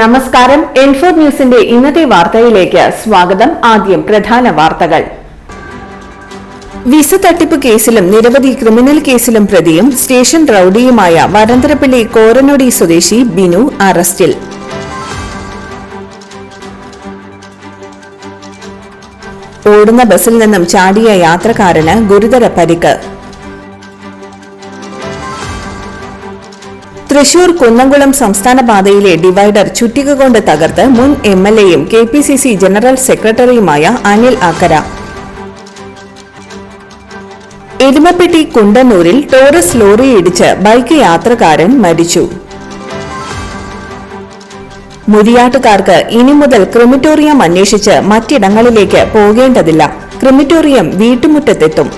നമസ്കാരം. എൻഫോർ ന്യൂസിന്റെ ഇന്നത്തെ വാർത്തയിലേക്ക് സ്വാഗതം. ആദ്യം പ്രധാന വാർത്തകൾ. വിസ തട്ടിപ്പ് കേസിലും നിരവധി ക്രിമിനൽ കേസിലും പ്രതിയും സ്റ്റേഷൻ റൌഡിയുമായ വരന്തരപ്പള്ളി കോരനൊടി സ്വദേശി ബിനു അറസ്റ്റിൽ. ഓടുന്ന ബസിൽ നിന്നും ചാടിയ യാത്രക്കാരന് ഗുരുതര പരിക്ക്. തൃശൂർ കുന്നംകുളം സംസ്ഥാന പാതയിലെ ഡിവൈഡർ ചുറ്റിക കൊണ്ട് തകർത്ത് മുൻ എം എൽ എയും K P C C general സെക്രട്ടറിയുമായ അനിൽ ആക്കര. എരുമപ്പെട്ടി കുണ്ടന്നൂരിൽ ടോറസ് ലോറി ഇടിച്ച് ബൈക്ക് യാത്രക്കാരൻ മരിച്ചു. മുരിയാട്ടുകാർക്ക് ഇനി മുതൽ ക്രിമിറ്റോറിയം അന്വേഷിച്ച് മറ്റിടങ്ങളിലേക്ക് പോകേണ്ടതില്ല. ക്രിമിറ്റോറിയം വീട്ടുമുറ്റത്തെത്തും.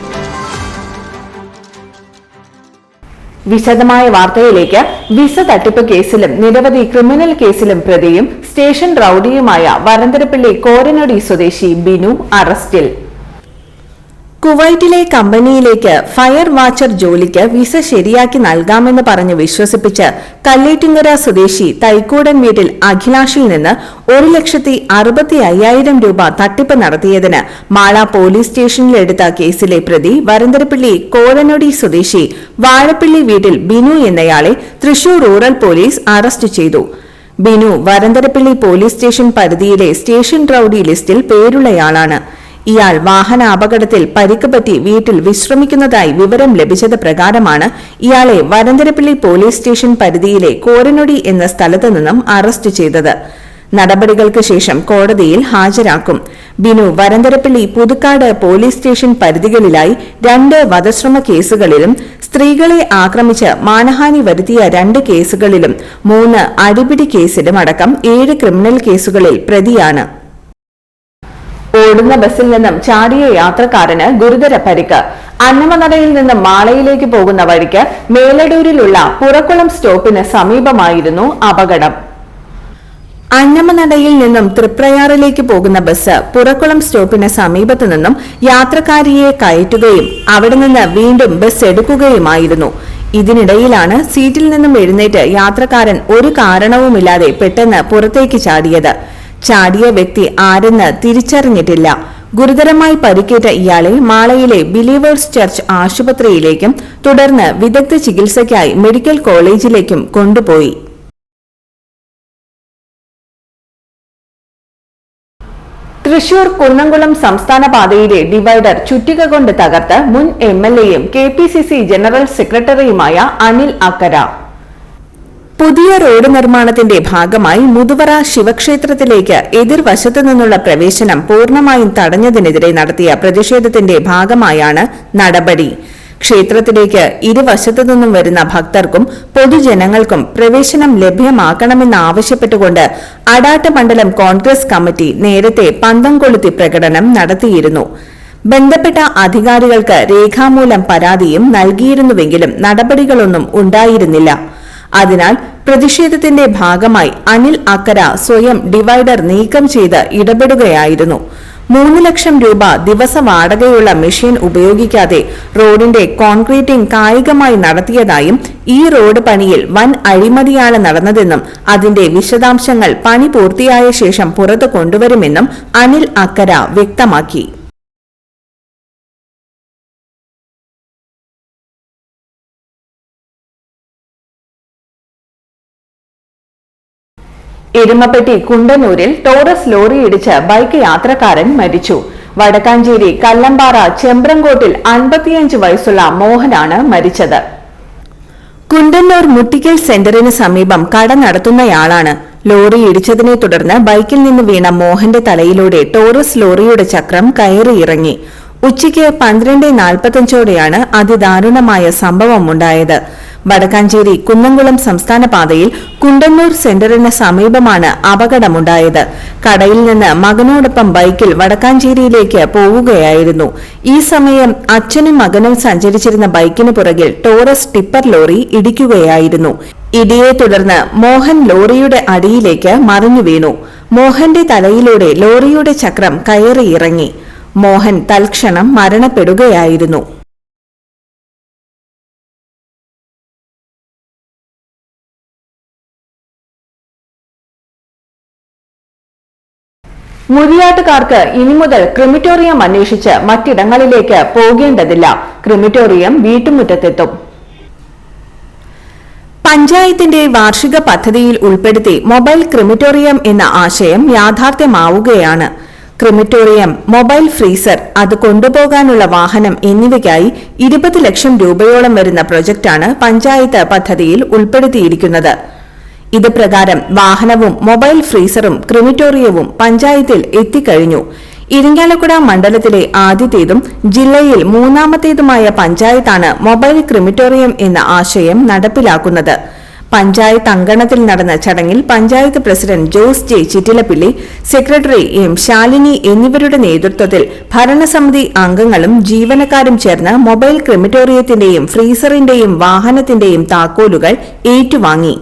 വിശദമായ വാർത്തയിലേക്ക് വിസ തട്ടിപ്പ് കേസിലും നിരവധി ക്രിമിനൽ കേസിലും പ്രതിയും സ്റ്റേഷൻ റൌഡിയുമായ വരന്തരപ്പള്ളി കോരനടി സ്വദേശി ബിനു അറസ്റ്റിൽ. കുവൈറ്റിലെ കമ്പനിയിലേക്ക് ഫയർ വാച്ചർ ജോലിക്ക് വിസ ശരിയാക്കി നൽകാമെന്ന് പറഞ്ഞ് വിശ്വസിപ്പിച്ച് കല്ലേറ്റിങ്ങര സ്വദേശി തൈക്കൂടൻ വീട്ടിൽ അഖിലാഷിൽ നിന്ന് ഒരു ലക്ഷത്തി അറുപത്തി അയ്യായിരം രൂപ തട്ടിപ്പ് നടത്തിയതിന് മാള പോലീസ് സ്റ്റേഷനിലെടുത്ത കേസിലെ പ്രതി വരന്തരപ്പള്ളി കോരനൊടി സ്വദേശി വാഴപ്പള്ളി വീട്ടിൽ ബിനു എന്നയാളെ തൃശൂർ റൂറൽ പോലീസ് അറസ്റ്റ് ചെയ്തു. ബിനു വരന്തരപ്പള്ളി പോലീസ് സ്റ്റേഷൻ പരിധിയിലെ സ്റ്റേഷൻ റൌഡി ലിസ്റ്റിൽ പേരുള്ളയാളാണ്. ഇയാൾ വാഹന അപകടത്തിൽ പരിക്ക് പറ്റി വീട്ടിൽ വിശ്രമിക്കുന്നതായി വിവരം ലഭിച്ചത് പ്രകാരമാണ് ഇയാളെ വരന്തരപ്പള്ളി പോലീസ് സ്റ്റേഷൻ പരിധിയിലെ കോരനൊടി എന്ന സ്ഥലത്തു നിന്നും അറസ്റ്റ് ചെയ്തത്. നടപടികൾക്ക് ശേഷം കോടതിയിൽ ഹാജരാക്കും. ബിനു വരന്തരപ്പള്ളി പുതുക്കാട് പോലീസ് സ്റ്റേഷൻ പരിധികളിലായി രണ്ട് വധശ്രമ കേസുകളിലും സ്ത്രീകളെ ആക്രമിച്ച് മാനഹാനി വരുത്തിയ രണ്ട് കേസുകളിലും മൂന്ന് അടിപിടി കേസിലും അടക്കം ഏഴ് ക്രിമിനൽ കേസുകളിൽ പ്രതിയാണ്. ഓടുന്ന ബസിൽ നിന്നും ചാടിയ യാത്രക്കാരന് ഗുരുതര പരിക്ക്. അന്നമനടയിൽ നിന്ന് മാളയിലേക്ക് പോകുന്ന വഴിക്ക് മേലടൂരിലുള്ള പുറക്കുളം സ്റ്റോപ്പിന് സമീപമായിരുന്നു അപകടം. അന്നമനടയിൽ നിന്നും തൃപ്രയാറിലേക്ക് പോകുന്ന ബസ് പുറക്കുളം സ്റ്റോപ്പിന് സമീപത്തു നിന്നും യാത്രക്കാരിയെ കയറ്റുകയും അവിടെ നിന്ന് വീണ്ടും ബസ് എടുക്കുകയുമായിരുന്നു. ഇതിനിടയിലാണ് സീറ്റിൽ നിന്നും എഴുന്നേറ്റ് യാത്രക്കാരൻ ഒരു കാരണവുമില്ലാതെ പെട്ടെന്ന് പുറത്തേക്ക് ചാടിയത്. ചാടിയ വ്യക്തി ആരെന്ന് തിരിച്ചറിഞ്ഞിട്ടില്ല. ഗുരുതരമായി പരിക്കേറ്റ ഇയാളെ മാളയിലെ ബിലീവേഴ്സ് ചർച്ച് ആശുപത്രിയിലേക്കും തുടർന്ന് വിദഗ്ധ ചികിത്സയ്ക്കായി മെഡിക്കൽ കോളേജിലേക്കും കൊണ്ടുപോയി. തൃശൂർ കുന്നംകുളം സംസ്ഥാന പാതയിലെ ഡിവൈഡർ ചുറ്റിക കൊണ്ട് തകർത്ത് മുൻ എം എൽ എയും K P C C general സെക്രട്ടറിയുമായ അനിൽ അക്കര. പുതിയ റോഡ് നിർമ്മാണത്തിന്റെ ഭാഗമായി മുതുവറ ശിവക്ഷേത്രത്തിലേക്ക് എതിർവശത്തു നിന്നുള്ള പ്രവേശനം പൂർണമായും തടഞ്ഞതിനെതിരെ നടത്തിയ പ്രതിഷേധത്തിന്റെ ഭാഗമായാണ് നടപടി. ക്ഷേത്രത്തിലേക്ക് ഇരുവശത്തു നിന്നും വരുന്ന ഭക്തർക്കും പൊതുജനങ്ങൾക്കും പ്രവേശനം ലഭ്യമാക്കണമെന്നാവശ്യപ്പെട്ടുകൊണ്ട് അടാട്ട് മണ്ഡലം കോൺഗ്രസ് കമ്മിറ്റി നേരത്തെ പന്തം കൊളുത്തി പ്രകടനം നടത്തിയിരുന്നു. ബന്ധപ്പെട്ട അധികാരികൾക്ക് രേഖാമൂലം പരാതിയും നൽകിയിരുന്നുവെങ്കിലും നടപടികളൊന്നും ഉണ്ടായിരുന്നില്ല. അതിനാൽ പ്രതിഷേധത്തിന്റെ ഭാഗമായി അനിൽ അക്കര സ്വയം ഡിവൈഡർ നീക്കം ചെയ്ത് ഇടപെടുകയായിരുന്നു. മൂന്ന് ലക്ഷം രൂപ ദിവസ വാടകയുള്ള മെഷീൻ ഉപയോഗിക്കാതെ റോഡിന്റെ കോൺക്രീറ്റിംഗ് കായികമായി നടത്തിയതായും ഈ റോഡ് പണിയിൽ വൻ അഴിമതിയാണ് നടന്നതെന്നും അതിന്റെ വിശദാംശങ്ങൾ പണി പൂർത്തിയായ ശേഷം പുറത്തു കൊണ്ടുവരുമെന്നും അനിൽ അക്കര വ്യക്തമാക്കി. എരുമപ്പെട്ടി കുണ്ടന്നൂരിൽ ടോറസ് ലോറി ഇടിച്ച് ബൈക്ക് യാത്രക്കാരൻ മരിച്ചു. വടക്കാഞ്ചേരി കല്ലമ്പാറ ചെമ്പ്രങ്കോട്ടിൽ അൻപത്തിയഞ്ച് വയസ്സുള്ള മോഹനാണ് മരിച്ചത്. കുണ്ടന്നൂർ മുട്ടിക്കൽ സെന്ററിന് സമീപം കട നടത്തുന്നയാളാണ്. ലോറി ഇടിച്ചതിനെ തുടർന്ന് ബൈക്കിൽ നിന്ന് വീണ മോഹന്റെ തലയിലൂടെ ടോറസ് ലോറിയുടെ ചക്രം കയറിയിറങ്ങി. ഉച്ചയ്ക്ക് പന്ത്രണ്ട് നാൽപ്പത്തഞ്ചോടെയാണ് അതിദാരുണമായ സംഭവമുണ്ടായത്. വടക്കാഞ്ചേരി കുന്നംകുളം സംസ്ഥാന പാതയിൽ കുണ്ടന്നൂർ സെന്ററിന് സമീപമാണ് അപകടമുണ്ടായത്. കടയിൽ നിന്ന് മകനോടൊപ്പം ബൈക്കിൽ വടക്കാഞ്ചേരിയിലേക്ക് പോവുകയായിരുന്നു. ഈ സമയം അച്ഛനും മകനും സഞ്ചരിച്ചിരുന്ന ബൈക്കിന് പുറകിൽ ടോറസ് ടിപ്പർ ലോറി ഇടിക്കുകയായിരുന്നു. ഇടിയെ തുടർന്ന് മോഹൻ ലോറിയുടെ അടിയിലേക്ക് മറിഞ്ഞു വീണു മോഹന്റെ തലയിലൂടെ ലോറിയുടെ ചക്രം കയറിയിറങ്ങി. മോഹൻ തൽക്ഷണം മരണപ്പെടുകയായിരുന്നു. മുരിയാട്ടുകാർക്ക് ഇനി മുതൽ ക്രിമിറ്റോറിയം അന്വേഷിച്ച് മറ്റിടങ്ങളിലേക്ക് പോകേണ്ടതില്ല. ക്രിമിറ്റോറിയം വീട്ടുമുറ്റത്തെത്തും. പഞ്ചായത്തിന്റെ വാർഷിക പദ്ധതിയിൽ ഉൾപ്പെടുത്തി മൊബൈൽ ക്രിമിറ്റോറിയം എന്ന ആശയം യാഥാർത്ഥ്യമാവുകയാണ്. ക്രിമിറ്റോറിയം മൊബൈൽ ഫ്രീസർ അത് കൊണ്ടുപോകാനുള്ള വാഹനം എന്നിവയ്ക്കായി ഇരുപത് ലക്ഷം രൂപയോളം വരുന്ന പ്രൊജക്ടാണ് പഞ്ചായത്ത് പദ്ധതിയിൽ ഉൾപ്പെടുത്തിയിരിക്കുന്നത്. ഇത് പ്രകാരം വാഹനവും മൊബൈൽ ഫ്രീസറും ക്രിമിറ്റോറിയവും പഞ്ചായത്തിൽ എത്തിക്കഴിഞ്ഞു. ഇരിങ്ങാലക്കുട മണ്ഡലത്തിലെ ആദ്യത്തേതും ജില്ലയിൽ മൂന്നാമത്തേതുമായ പഞ്ചായത്താണ് മൊബൈൽ ക്രിമിറ്റോറിയം എന്ന ആശയം നടപ്പിലാക്കുന്നത്. പഞ്ചായത്ത് അങ്കണത്തിൽ നടന്ന ചടങ്ങിൽ panchayat president Jose J Chittilappilly secretary M Shalini എന്നിവരുടെ നേതൃത്വത്തിൽ ഭരണസമിതി അംഗങ്ങളും ജീവനക്കാരും ചേർന്ന് മൊബൈൽ ക്രിമിറ്റോറിയത്തിന്റെയും ഫ്രീസറിന്റെയും വാഹനത്തിന്റെയും താക്കോലുകൾ ഏറ്റുവാങ്ങി.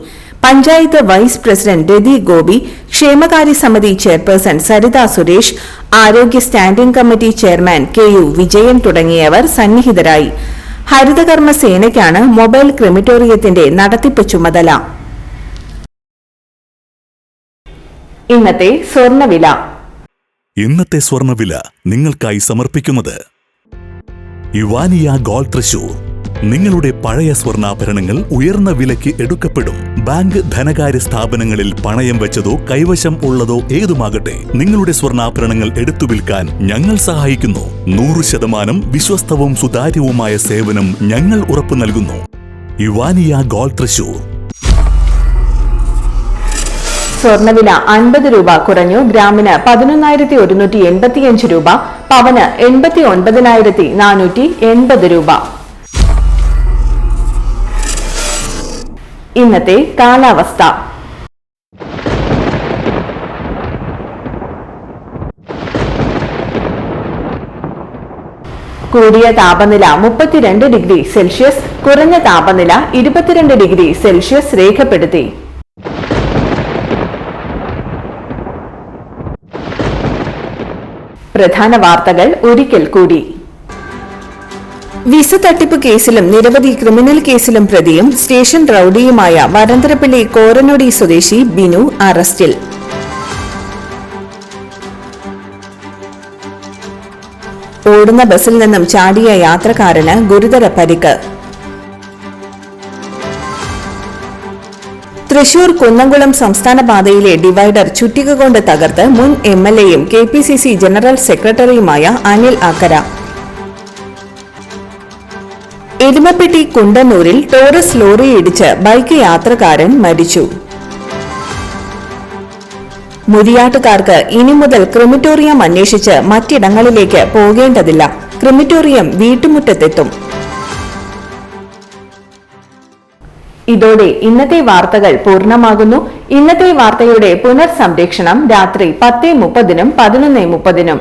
പഞ്ചായത്ത് വൈസ് പ്രസിഡന്റ് രതി ഗോപി ക്ഷേമകാര്യ സമിതി ചെയർപേഴ്സൺ സരിത സുരേഷ് ആരോഗ്യ standing committee chairman K U Vijayan തുടങ്ങിയവർ സന്നിഹിതരായി. ഹരിതകർമ്മ സേനയ്ക്കാണ് മൊബൈൽ ക്രിമിറ്റോറിയത്തിന്റെ നടത്തിപ്പ് ചുമതല. ഇന്നത്തെ സ്വർണവില ഇന്നത്തെ സ്വർണവില നിങ്ങൾക്കായി സമർപ്പിക്കുന്നത് യുവാനിയ ഗോൾഡ് തൃശൂർ. നിങ്ങളുടെ പഴയ സ്വർണാഭരണങ്ങൾ ഉയർന്ന വിലയ്ക്ക് എടുക്കപ്പെടും. ബാങ്ക് ധനകാര്യ സ്ഥാപനങ്ങളിൽ പണയം വെച്ചതോ കൈവശം ഉള്ളതോ ഏതുമാകട്ടെ നിങ്ങളുടെ സ്വർണാഭരണങ്ങൾ എടുത്തു വിൽക്കാൻ ഞങ്ങൾ സഹായിക്കുന്നു. നൂറ് ശതമാനം വിശ്വസ്തവും സുതാര്യവുമായ സേവനം ഞങ്ങൾ ഉറപ്പു നൽകുന്നു. ഇവാനിയ ഗോൾഡ് തൃശൂർ. സ്വർണവില അൻപത് രൂപ കുറഞ്ഞു. ഗ്രാമിന് പതിനൊന്നായിരത്തി ഒരുന്നൂറ്റി എൺപത്തിയഞ്ച് രൂപ പവന് എൺപത്തി ഒൻപതിനായിരത്തി നാനൂറ്റി എൺപത് രൂപ. ഇന്നത്തെ കാലാവസ്ഥ. കൂടിയ താപനില മുപ്പത്തിരണ്ട് ഡിഗ്രി സെൽഷ്യസ് കുറഞ്ഞ താപനില ഇരുപത്തിരണ്ട് ഡിഗ്രി സെൽഷ്യസ് രേഖപ്പെടുത്തി. പ്രധാന വാർത്തകൾ ഒരിക്കൽ കൂടി. വിസ തട്ടിപ്പ് കേസിലും നിരവധി ക്രിമിനൽ കേസിലും പ്രതിയും സ്റ്റേഷൻ റൌഡിയുമായ വരന്തരപ്പള്ളി കോരനൊടി സ്വദേശി ബിനു അറസ്റ്റിൽ. ഓടുന്ന ബസിൽ നിന്നും ചാടിയ യാത്രക്കാരന് ഗുരുതര പരിക്ക്. തൃശൂർ കുന്നംകുളം സംസ്ഥാന പാതയിലെ ഡിവൈഡർ ചുറ്റിക കൊണ്ട് തകർത്ത് മുൻ എം എൽ എയും K P C C general സെക്രട്ടറിയുമായ അനിൽ ആക്കര എരുമപ്പെട്ടി കുണ്ടന്നൂരിൽ ടോറസ് ലോറി ഇടിച്ച് ബൈക്ക് യാത്രക്കാരൻ മരിച്ചു. മുരിയാട്ടുകാർക്ക് ഇനി മുതൽ ക്രിമിറ്റോറിയം അന്വേഷിച്ച് മറ്റിടങ്ങളിലേക്ക് പോകേണ്ടതില്ല. ക്രിമിറ്റോറിയം വീട്ടുമുറ്റത്തെത്തും. ഇതോടെ ഇന്നത്തെ വാർത്തകൾ പൂർണമാകുന്നു. ഇന്നത്തെ വാർത്തയുടെ പുനർസംരക്ഷണം രാത്രി പത്ത് മുപ്പതിനും പതിനൊന്ന് മുപ്പതിനും.